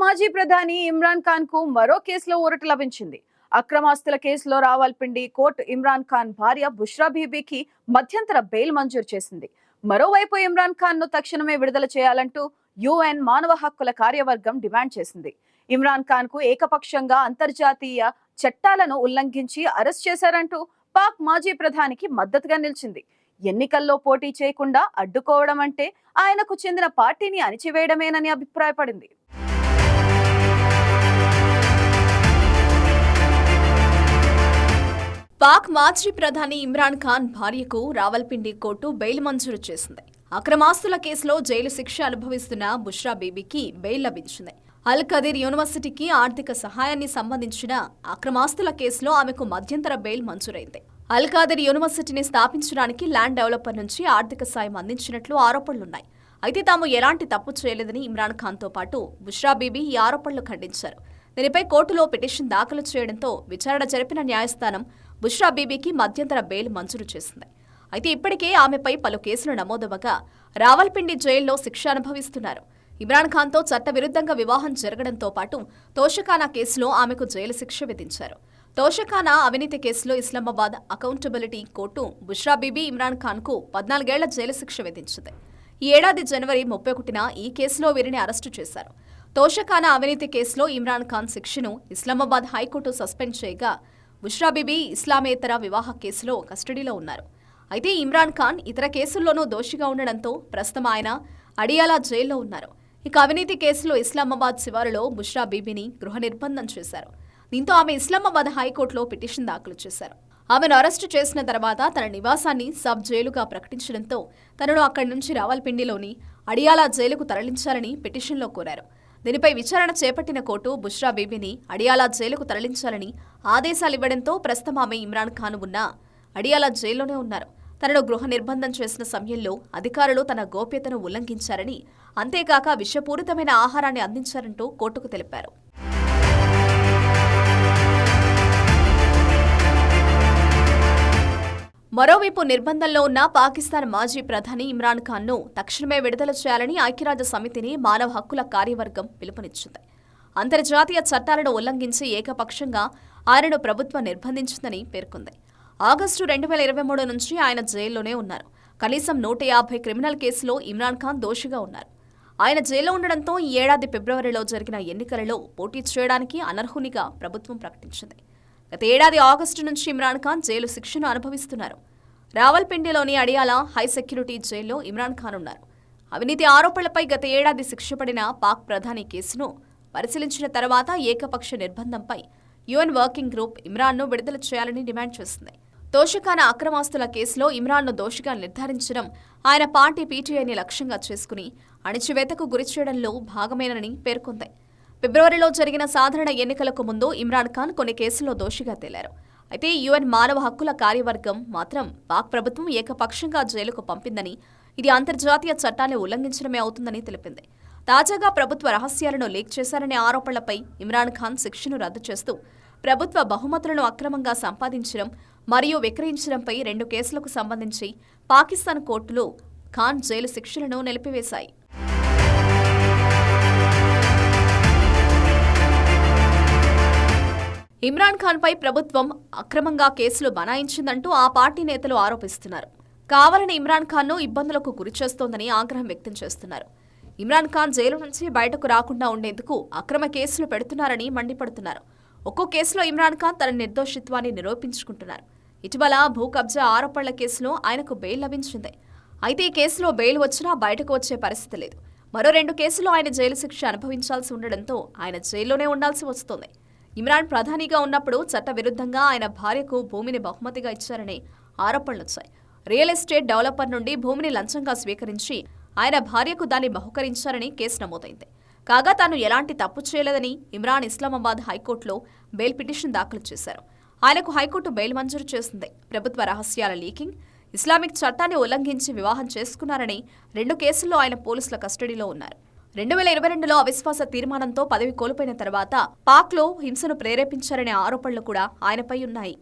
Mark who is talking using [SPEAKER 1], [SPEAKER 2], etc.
[SPEAKER 1] మాజీ ప్రధాని ఇమ్రాన్ ఖాన్కు మరో కేసులో ఊరట లభించింది. అక్రమాస్తుల కేసులో రావాల్పిండి కోర్టు ఇమ్రాన్ ఖాన్ భార్య బుష్రా బీబీకి మధ్యంతర బెయిల్ మంజూరు చేసింది. మరోవైపు ఇమ్రాన్ ఖాన్ను తక్షణమే విడుదల చేయాలంటూ యుఎన్ మానవ హక్కుల కార్యవర్గం డిమాండ్ చేసింది. ఇమ్రాన్ ఖాన్కు ఏకపక్షంగా అంతర్జాతీయ చట్టాలను ఉల్లంఘించి అరెస్ట్ చేశారంటూ పాక్ మాజీ ప్రధానికి మద్దతుగా నిలిచింది. ఎన్నికల్లో పోటీ చేయకుండా అడ్డుకోవడం అంటే ఆయనకు చెందిన పార్టీని అణిచివేయడమేనని అభిప్రాయపడింది.
[SPEAKER 2] పాక్ మాజీ ప్రధాని ఇమ్రాన్ ఖాన్ భార్యకు రావల్పిండి కోర్టు బెయిల్ మంజూరు చేసింది. అక్రమాస్తుల కేసులో జైలు శిక్ష అనుభవిస్తున్న బుష్రా బేబీకి బెయిల్ లభించింది. అల్ ఖదీర్ యూనివర్సిటీకి ఆర్థిక సహాయాన్ని సంబంధించిన అక్రమాస్తుల కేసులో ఆమెకు మధ్యంతర బెయిల్ మంజూరైంది. అల్ ఖాదర్ యూనివర్సిటీని స్థాపించడానికి ల్యాండ్ డెవలపర్ నుంచి ఆర్థిక సాయం అందించినట్లు ఆరోపణలున్నాయి. అయితే తాము ఎలాంటి తప్పు చేయలేదని ఇమ్రాన్ ఖాన్తో పాటు బుష్రా బీబీ ఈ ఆరోపణలు ఖండించారు. దీనిపై కోర్టులో పిటిషన్ దాఖలు చేయడంతో విచారణ జరిపిన న్యాయస్థానం బుష్రా బీబీకి మధ్యంతర బెయిల్ మంజూరు చేసింది. అయితే ఇప్పటికే ఆమెపై పలు కేసులు నమోదవగా రావల్పిండి జైల్లో శిక్ష అనుభవిస్తున్నారు. ఇమ్రాన్ ఖాన్తో చట్టవిరుద్ధంగా వివాహం జరగడంతో పాటు తోషకానా కేసులో ఆమెకు జైలు శిక్ష విధించారు. తోషకానా అవినీతి కేసులో ఇస్లామాబాద్ అకౌంటబిలిటీ కోర్టు బుష్రా బీబీ ఇమ్రాన్ ఖాన్కు పద్నాలుగేళ్ళ జైలు శిక్ష విధించింది. ఈ ఏడాది జనవరి ముప్పై ఒకటిన ఈ కేసులో వీరిని అరెస్టు చేశారు. తోషకానా అవినీతి కేసులో ఇమ్రాన్ ఖాన్ శిక్షను ఇస్లామాబాద్ హైకోర్టు సస్పెండ్ చేయగా బుష్రాబీబీ ఇస్లామేతర వివాహ కేసులో కస్టడీలో ఉన్నారు. అయితే ఇమ్రాన్ ఖాన్ ఇతర కేసుల్లోనూ దోషిగా ఉండడంతో ప్రస్తుతం ఆయన అడియాలా జైల్లో ఉన్నారు. ఇక అవినీతి కేసులో ఇస్లామాబాద్ శివారులో బుష్రా బీబీని గృహ నిర్బంధం చేశారు. దీంతో ఆమె ఇస్లామాబాద్ హైకోర్టులో పిటిషన్ దాఖలు చేశారు. ఆమెను అరెస్టు చేసిన తర్వాత తన నివాసాన్ని సబ్ జైలుగా ప్రకటించడంతో తనను అక్కడి నుంచి రావల్పిండిలోని అడియాలా జైలుకు తరలించాలని పిటిషన్లో కోరారు. దీనిపై విచారణ చేపట్టిన కోర్టు బుష్రా బీబీని అడియాలా జైలుకు తరలించాలని ఆదేశాలివ్వడంతో ప్రస్తుతం ఆమె ఇమ్రాన్ ఖాన్ ఉన్న అడియాలా జైల్లోనే ఉన్నారు. తనను గృహ నిర్బంధం చేసిన సమయంలో అధికారులు తన గోప్యతను ఉల్లంఘించారని అంతేకాక విషపూరితమైన ఆహారాన్ని అందించారంటూ కోర్టుకు తెలిపారు. మరోవైపు నిర్బంధంలో ఉన్న పాకిస్తాన్ మాజీ ప్రధాని ఇమ్రాన్ ఖాన్ను తక్షణమే విడుదల చేయాలని ఐక్యరాజ్య సమితిని మానవ హక్కుల కార్యవర్గం పిలుపునిచ్చింది. అంతర్జాతీయ చట్టాలను ఉల్లంఘించి ఏకపక్షంగా ఆయనను ప్రభుత్వం నిర్బంధించిందని పేర్కొంది. ఆగస్టు రెండు వేల ఇరవై మూడు నుంచి ఆయన జైల్లోనే ఉన్నారు. కనీసం నూట యాభై క్రిమినల్ కేసులో ఇమ్రాన్ ఖాన్ దోషిగా ఉన్నారు. ఆయన జైల్లో ఉండడంతో ఈ ఏడాది ఫిబ్రవరిలో జరిగిన ఎన్నికలలో పోటీ చేయడానికి అనర్హునిగా ప్రభుత్వం ప్రకటించింది. గత ఏడాది ఆగస్టు నుంచి ఇమ్రాన్ ఖాన్ జైలు శిక్షను అనుభవిస్తున్నారు. రావల్పిండిలోని అడియాల హై సెక్యూరిటీ జైల్లో ఇమ్రాన్ ఖాన్ ఉన్నారు. అవినీతి ఆరోపణలపై గత ఏడాది శిక్ష పడిన పాక్ ప్రధాని కేసును పరిశీలించిన తర్వాత ఏకపక్ష నిర్బంధంపై యుఎన్ వర్కింగ్ గ్రూప్ ఇమ్రాన్ను విడుదల చేయాలని డిమాండ్ చేసింది. దోషకాన అక్రమాస్తుల కేసులో ఇమ్రాన్ను దోషిగా నిర్ధారించడం ఆయన పార్టీ పీటీఐని లక్ష్యంగా చేసుకుని అణిచివేతకు గురిచేయడంలో భాగమేనని పేర్కొంది. ఫిబ్రవరిలో జరిగిన సాధారణ ఎన్నికలకు ముందు ఇమ్రాన్ ఖాన్ కొన్ని కేసుల్లో దోషిగా తేలారు. అయితే యుఎన్ మానవ హక్కుల కార్యవర్గం మాత్రం పాక్ ప్రభుత్వం ఏకపక్షంగా జైలుకు పంపిందని ఇది అంతర్జాతీయ చట్టాన్ని ఉల్లంఘించడమే అవుతుందని తెలిపింది. తాజాగా ప్రభుత్వ రహస్యాలను లీక్ చేశారనే ఆరోపణలపై ఇమ్రాన్ ఖాన్ శిక్షను రద్దు చేస్తూ ప్రభుత్వ బహుమతులను అక్రమంగా సంపాదించడం మరియు విక్రయించడంపై రెండు కేసులకు సంబంధించి పాకిస్తాన్ కోర్టులు ఖాన్ జైలు శిక్షలను నిలిపివేశాయి. ఇమ్రాన్ ఖాన్పై ప్రభుత్వం అక్రమంగా కేసులు బనాయించిందంటూ ఆ పార్టీ నేతలు ఆరోపిస్తున్నారు. కావాలని ఇమ్రాన్ ఖాన్ను ఇబ్బందులకు గురిచేస్తోందని ఆగ్రహం వ్యక్తం చేస్తున్నారు. ఇమ్రాన్ ఖాన్ జైలు నుంచి బయటకు రాకుండా ఉండేందుకు అక్రమ కేసులు పెడుతున్నారని మండిపడుతున్నారు. ఒక్కో కేసులో ఇమ్రాన్ ఖాన్ తన నిర్దోషిత్వాన్ని నిరూపించుకుంటున్నారు. ఇటీవల భూ కబ్జా ఆరోపణల కేసులో ఆయనకు బెయిల్ లభించింది. అయితే ఈ కేసులో బెయిల్ వచ్చినా బయటకు వచ్చే పరిస్థితి లేదు. మరో రెండు కేసుల్లో ఆయన జైలు శిక్ష అనుభవించాల్సి ఉండడంతో ఆయన జైల్లోనే ఉండాల్సి వస్తోంది. ఇమ్రాన్ ప్రధానిగా ఉన్నప్పుడు చట్టవిరుద్ధంగా ఆయన భార్యకు భూమిని బహుమతిగా ఇచ్చారనే ఆరోపణలొచ్చాయి రియల్ ఎస్టేట్ డెవలపర్ నుండి భూమిని లంచంగా స్వీకరించి ఆయన భార్యకు దాన్ని బహుకరించారని కేసు నమోదైంది. కాగా తాను ఎలాంటి తప్పు చేయలేదని ఇమ్రాన్ ఇస్లామాబాద్ హైకోర్టులో బెయిల్ పిటిషన్ దాఖలు చేశారు. ఆయనకు హైకోర్టు బెయిల్ మంజూరు చేసింది. ప్రభుత్వ రహస్యాల లీకింగ్ ఇస్లామిక్ చట్టాన్ని ఉల్లంఘించి వివాహం చేసుకున్నారని రెండు కేసుల్లో ఆయన పోలీసుల కస్టడీలో ఉన్నారు. రెండు వేల ఇరవై రెండులో అవిశ్వాస తీర్మానంతో పదవి కోల్పోయిన తర్వాత పాక్లో హింసను ప్రేరేపించారనే ఆరోపణలు కూడా ఆయనపై ఉన్నాయి.